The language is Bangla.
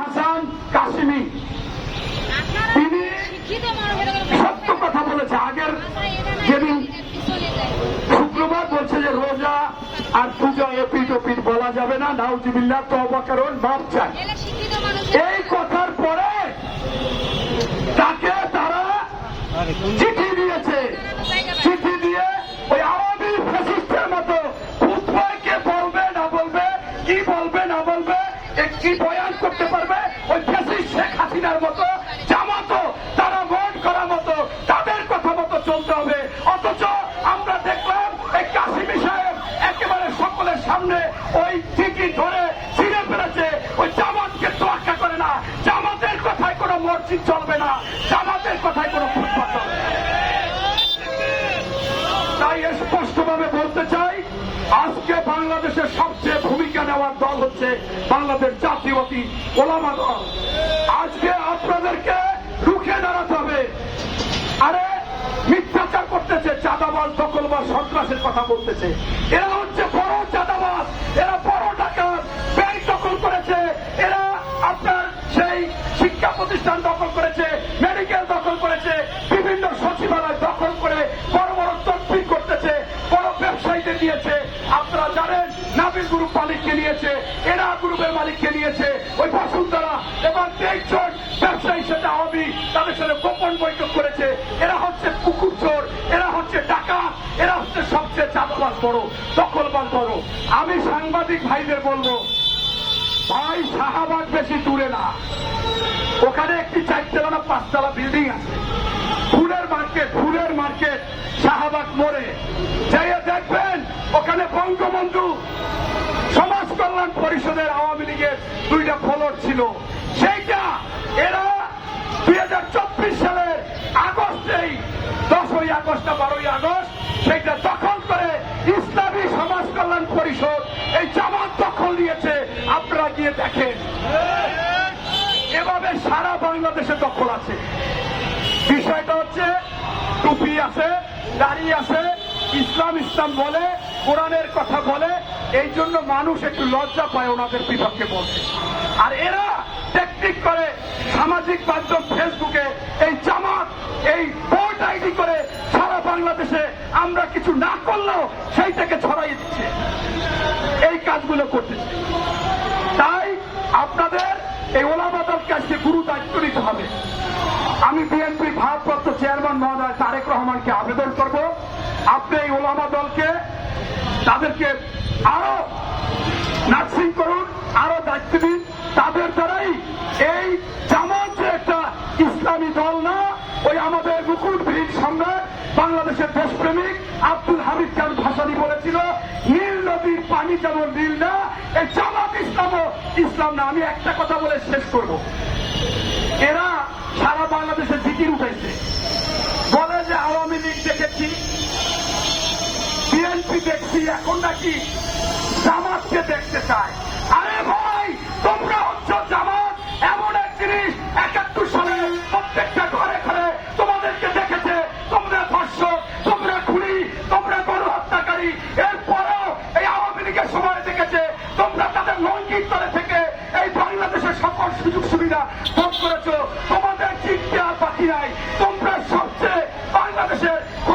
হাসান কাশিমি। তিনি সত্য কথা বলেছে। আগের যেদিন শুক্রবার বলছে যে রোজা আর পূজা এপিট ওপিট বলা যাবে না। নাউজিবিল্লা তবা কারণ বাপ চায় এই কথার পরে তাকে তারা চিঠি দিয়েছে। চিঠি দিয়ে ওই আওয়ামী ফ্যাসিস্টের মতো ফুটবলকে বলবে, না বলবে, কি বলবে, না বলবে কি বয়ান করতে হাসিনার মতো, জামাতো তারা মন করা মতো, তাদের কথা মতো চলতে হবে। অথচ আমরা দেখলাম এই কাশিমি সাহেব একেবারে সকলের সামনে ওই চিঠি ধরে ছিঁড়ে ফেলেছে, ওই জামাতকে তোয়াক্কা করে না। জামাতের কথায় কোনো মসজিদ চলবে না, জামাতের কথায় কোনো ফুটবল চলবে তাই স্পষ্টভাবে বলতে চাই, আজকে বাংলাদেশের সবচেয়ে ভূমিকা নেওয়ার দল হচ্ছে বাংলাদেশ জাতীয়বাদী ওলামা দল। কথা বলতেছে। এরা হচ্ছে বড় চাঁদাবাজ। এরা বড় ডাকাত। ব্যাংক দখল করেছে। এরা আপনার সেই শিক্ষা প্রতিষ্ঠান দখল করেছে, মেডিকেল দখল করেছে, বিভিন্ন সচিবালয় দখল করে বড় বড় তদবির করতেছে, বড় ব্যবসায়ীদের দিয়েছে আপনারা জানেন, নাবিল গ্রুপ মালিককে নিয়েছে, এরা গ্রুপের মালিককে নিয়েছে। ওই বসুন্ধরা এবং তেইশজন ব্যবসায়ীর সাথে আওয়ামী তাদের সাথে গোপন বৈঠক করেছে। এরা হচ্ছে পুকুর বড় দখলবাজ বড় আমি সাংবাদিক ভাইদের বলব, ভাই, শাহবাগ বেশি দূরে না। ওখানে একটি চারতলা না পাঁচতলা বিল্ডিং আছে। ফুলের মার্কেট ফুলের মার্কেট, শাহবাগ মোড়ে। যাইয়ে দেখবেন, ওখানে বঙ্গবন্ধু সমাজ কল্যাণ পরিষদের আওয়ামী লীগের দুইটা ফলর ছিল। সেইটা এরা দুই হাজার চব্বিশ সালের আগস্টেই, দশই আগস্ট না বারোই আগস্ট, সেইটা সারা বাংলাদেশে দখল আছে। বিষয়টা হচ্ছে, টুপি আছে দাড়ি আছে, ইসলাম ইসলাম বলে, কোরআনের কথা বলে, এই জন্য মানুষ একটু লজ্জা পায় ওনাদের বিপক্ষে বলতে। আর এরা টেকনিক করে সামাজিক মাধ্যম ফেসবুকে, এই জামাত, এই ভোট আইডি করে সারা বাংলাদেশে আমরা কিছু না করলেও সেইটাকে ছড়াই দিচ্ছে। এই কাজগুলো করতেছে। তাই আপনাদের এই ওলামাদলকে আজকে গুরু দায়িত্ব নিতে হবে। আমি বিএনপি ভারপ্রাপ্ত চেয়ারম্যান মহোদয় তারেক রহমানকে আবেদন করব। আপনি এই ওলামা দলকে তাদেরকে আরও নার্সিং করুন, আরও দায়িত্ব দিন। তাদের দ্বারাই এই জামাত একটা ইসলামী দল না, ওই আমাদের মুকুট ভিড় সম্রাট বাংলাদেশের দেশপ্রেমিক আব্দুল হামিদ খান ভাসানি বলেছিল, নীল নদীর পানি যেমন নীল না এই জামাত ইসলামও ইসলাম না। আমি একটা কথা বলে শেষ করব। এরা সারা বাংলাদেশে জিকির উঠেছে বলে যে আওয়ামী লীগ দেখেছি, বিএনপি দেখছি, এখন নাকি জামাতকে দেখতে চায়।